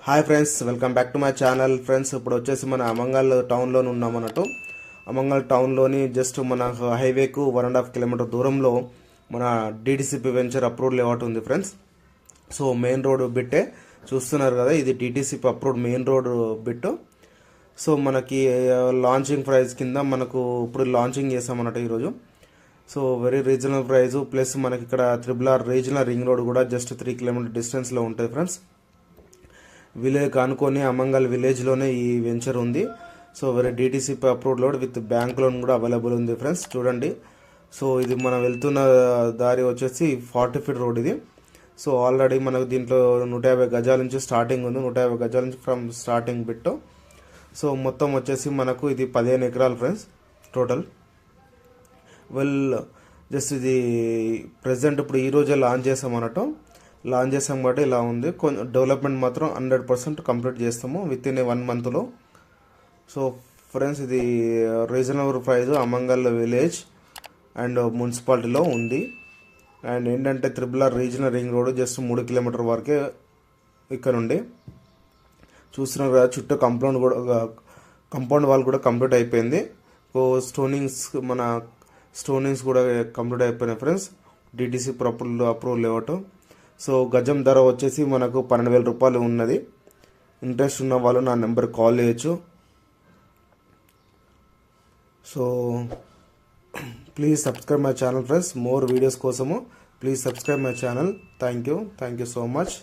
Hi friends welcome back to my channel friends ఇప్పుడు వచ్చేసి మన అమంగల్ టౌన్లోనే ఉన్నాం అన్నట్టు. అమంగల్ టౌన్లోని జస్ట్ మన హైవేకు వన్ అండ్ హాఫ్ కిలోమీటర్ దూరంలో మన డిటిసిపి వెంచర్ అప్రూవ్డ్ లేఅవుట్ ఉంది ఫ్రెండ్స్ సో మెయిన్ రోడ్ బిట్టే చూస్తున్నారు కదా ఇది DTCP approved main road bit so మనకి లాంచింగ్ ప్రైస్ కింద మనకు ఇప్పుడు లాంచింగ్ చేసామన్నట్టు ఈరోజు. So very regional price plus మనకి ఇక్కడ triple R regional ring road కూడా జస్ట్ త్రీ కిలోమీటర్ డిస్టెన్స్లో ఉంటుంది ఫ్రెండ్స్ విలేజ్ అనుకొని అమంగల్ విలేజ్లోనే ఈ వెంచర్ ఉంది. సో వేరే DTC approved load with bank loan కూడా అవైలబుల్ ఉంది ఫ్రెండ్స్ చూడండి. సో ఇది మనం వెళ్తున్న దారి వచ్చేసి ఫార్టీ ఫీట్ రోడ్ ఇది. సో ఆల్రెడీ మనకు దీంట్లో నూట యాభై గజాల నుంచి స్టార్టింగ్ ఉంది. నూట యాభై గజాల నుంచి ఫ్రమ్ స్టార్టింగ్ పెట్టు సో మొత్తం వచ్చేసి మనకు ఇది పదిహేను ఎకరాలు ఫ్రెండ్స్ టోటల్ వెల్ జస్ట్ ఇది ప్రజెంట్ ఇప్పుడు ఈ రోజే లాంచ్ చేసాం అనటం లాంచ్ చేసాం కాబట్టి ఇలా ఉంది. కొంచెం డెవలప్మెంట్ మాత్రం హండ్రెడ్ పర్సెంట్ కంప్లీట్ చేస్తాము విత్ ఇన్ వన్ మంత్లో. సో ఫ్రెండ్స్ ఇది reasonable price Amangal village and మున్సిపాలిటీలో ఉంది. అండ్ ఏంటంటే triple R regional ring road just మూడు కిలోమీటర్ వరకే ఇక్కడ నుండి చూస్తున్నారు కదా చుట్టూ కంపౌండ్ కూడా కంపౌండ్ వాల్ కూడా కంప్లీట్ అయిపోయింది. సో స్టోనింగ్స్ మన స్టోనింగ్స్ కూడా కంప్లీట్ అయిపోయినాయి ఫ్రెండ్స్. డిటీసీ ప్రాపర్ అప్రూవల్ ఇవ్వటం సో గజం ధర వచ్చేసి మనకు పన్నెండు వేల రూపాయలు ఉన్నది. ఇంట్రెస్ట్ ఉన్న వాళ్ళు నా నెంబర్ కాల్ చేయొచ్చు. So please subscribe my channel friends. More videos కోసము please subscribe my channel. Thank you. Thank you so much.